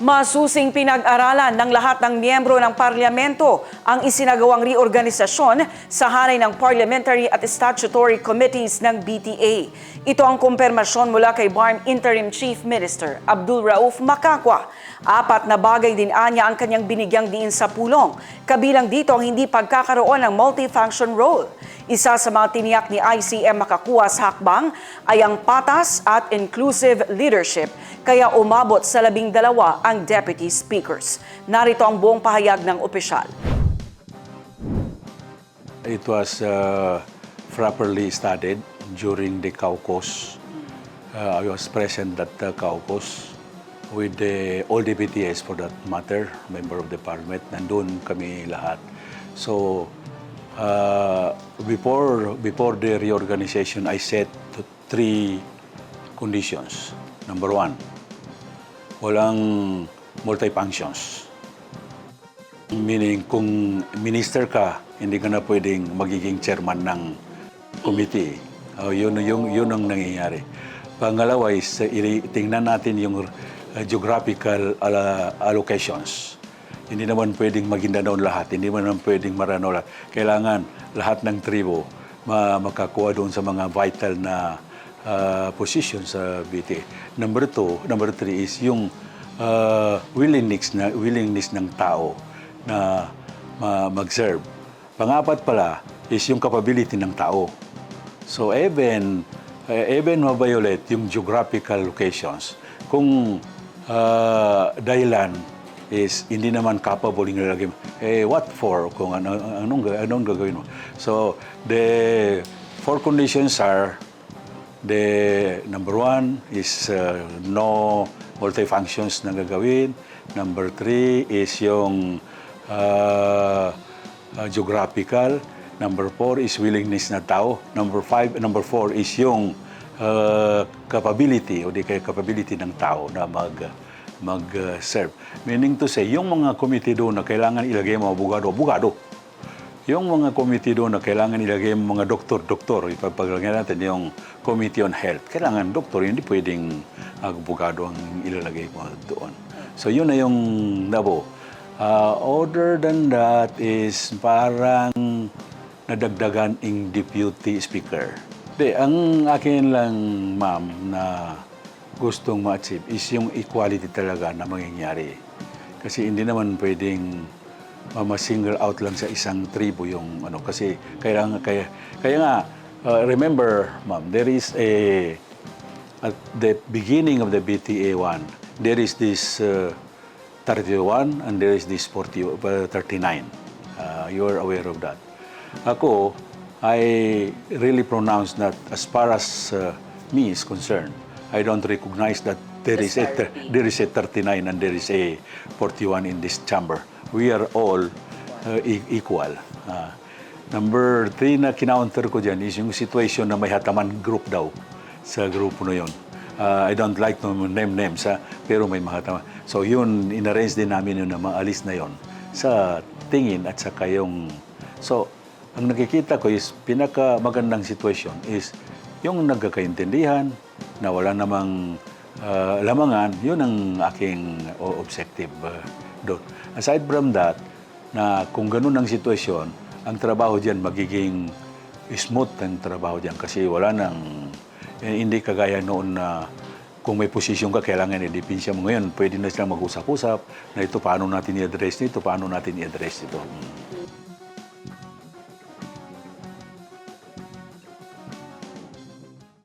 Masusing pinag-aralan ng lahat ng miyembro ng parlamento ang isinagawang reorganisasyon sa hanay ng Parliamentary at Statutory Committees ng BTA. Ito ang kumpirmasyon mula kay BARM Interim Chief Minister Abdul Rauf Makakwa. Apat na bagay din anya ang kanyang binigyang diin sa pulong. Kabilang dito ang hindi pagkakaroon ng multifunction role. Isa sa mga tiniyak ni ICM makakuha sa hakbang ay ang patas at inclusive leadership kaya umabot sa labing dalawa ang deputy speakers. Narito ang buong pahayag ng opisyal. It was uh, properly studied during the caucus. Uh, I was present at the caucus with the, all the BTS for that matter, member of the parliament. Nandun kami lahat. So, uh, before, before the reorganization, I set th- three conditions. Number one, walang multi-functions. Meaning, kung minister ka, hindi ka na pwedeng magiging chairman ng committee. Oh, yun, yun, yun ang nangyayari. Pangalawa is, uh, tingnan natin yung uh, geographical ala- allocations. Hindi naman pwedeng Maguindanao lahat, hindi naman pwedeng Maranao lahat. Kailangan lahat ng tribo ma makakuha doon sa mga vital na uh, position sa BTA. Number two, number three is yung uh, willingness na willingness ng tao na ma- mag-serve. Pangapat pala is yung capability ng tao. So even uh, even ma-violate yung geographical locations kung uh, dahilan is hindi naman capable ng mo, eh what for kung ano anong anong gagawin mo. So the four conditions are The number one is uh, no multifunctions na gagawin. Number three is yung uh, uh, geographical. Number four is willingness na tao. Number five, number four is yung uh, capability o di kaya capability ng tao na mag mag-serve. Meaning to say, yung mga committee doon na kailangan ilagay mga abogado, abogado. Yung mga committee doon na kailangan ilagay mga doktor, doktor, ipapaglagay natin yung Committee on Health. Kailangan doktor, hindi pwedeng abogado ang ilalagay mo doon. So yun na yung nabo. Uh, other than that is parang nadagdagan ng deputy speaker. Di, ang akin lang, ma'am, na gustong ma-achieve is yung equality talaga na mangyayari. Kasi hindi naman pwedeng ma-single out lang sa isang tribo yung ano kasi kaya kaya kaya nga uh, remember ma'am there is a at the beginning of the BTA 1 there is this uh, 31 and there is this 40 uh, 39 uh, you are aware of that ako I really pronounce that as far as uh, me is concerned I don't recognize that there is a there is a 39 and there is a 41 in this chamber. We are all uh, e- equal. Ah, number three na kinounter ko dyan is yung situation na may hataman group daw sa grupo na yun. Ah, I don't like to name names, ha, pero may mahataman. So yun, inarrange din namin yun na maalis na yun sa tingin at saka yung... So, ang nakikita ko is pinaka magandang situation is yung nagkakaintindihan na wala namang uh, lamangan, yun ang aking uh, objective uh, doon. Aside from that, na kung ganun ang sitwasyon, ang trabaho diyan magiging smooth ang trabaho diyan kasi wala nang eh, hindi kagaya noon na kung may posisyon ka, kailangan i-depensa mo ngayon. Pwede na silang mag-usap-usap na ito paano natin i-address nito, paano natin i-address ito. Mm.